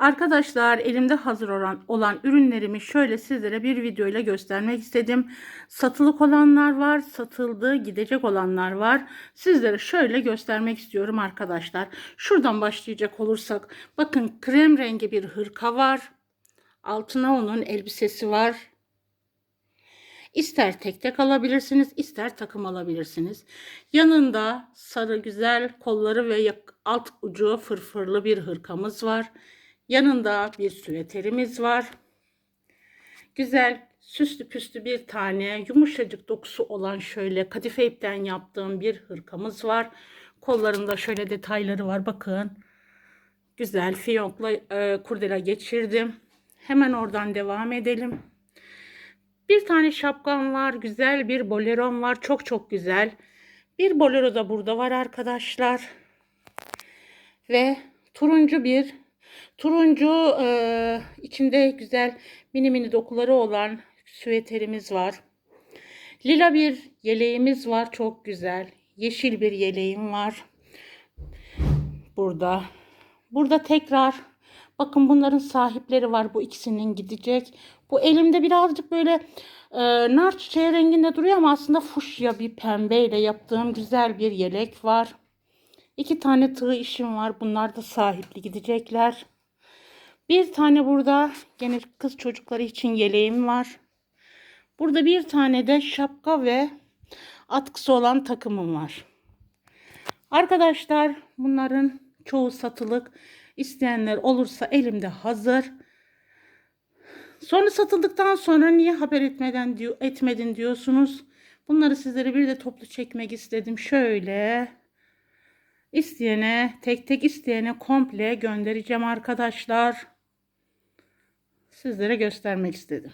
Arkadaşlar elimde hazır olan, olan ürünlerimi şöyle sizlere bir video ile göstermek istedim. Satılık olanlar var, satıldı, gidecek olanlar var. Sizlere şöyle göstermek istiyorum arkadaşlar. Şuradan başlayacak olursak bakın krem rengi bir hırka var. Altına onun elbisesi var. İster tek tek alabilirsiniz, ister takım alabilirsiniz. Yanında sarı güzel kolları ve alt ucu fırfırlı bir hırkamız var. Yanında bir süveterimiz var. Güzel süslü püslü bir tane yumuşacık dokusu olan şöyle kadife ipten yaptığım bir hırkamız var. Kollarında şöyle detayları var bakın. Güzel fiyonkla e, kurdela geçirdim. Hemen oradan devam edelim. Bir tane şapkam var. Güzel bir bolerom var. Çok çok güzel. Bir bolero da burada var arkadaşlar. Ve turuncu bir turuncu e, içinde güzel mini mini dokuları olan süveterimiz var. Lila bir yeleğimiz var. Çok güzel. Yeşil bir yeleğim var. Burada. Burada tekrar bakın bunların sahipleri var. Bu ikisinin gidecek. Bu elimde birazcık böyle e, nar çiçeği renginde duruyor ama aslında fuşya bir pembeyle yaptığım güzel bir yelek var. İki tane tığ işim var. Bunlar da sahipli gidecekler. Bir tane burada gene kız çocukları için yeleğim var. Burada bir tane de şapka ve atkısı olan takımım var. Arkadaşlar bunların çoğu satılık. İsteyenler olursa elimde hazır. Sonra satıldıktan sonra niye haber etmeden diyor, etmedin diyorsunuz. Bunları sizlere bir de toplu çekmek istedim. Şöyle isteyene tek tek isteyene komple göndereceğim arkadaşlar. Sizlere göstermek istedim.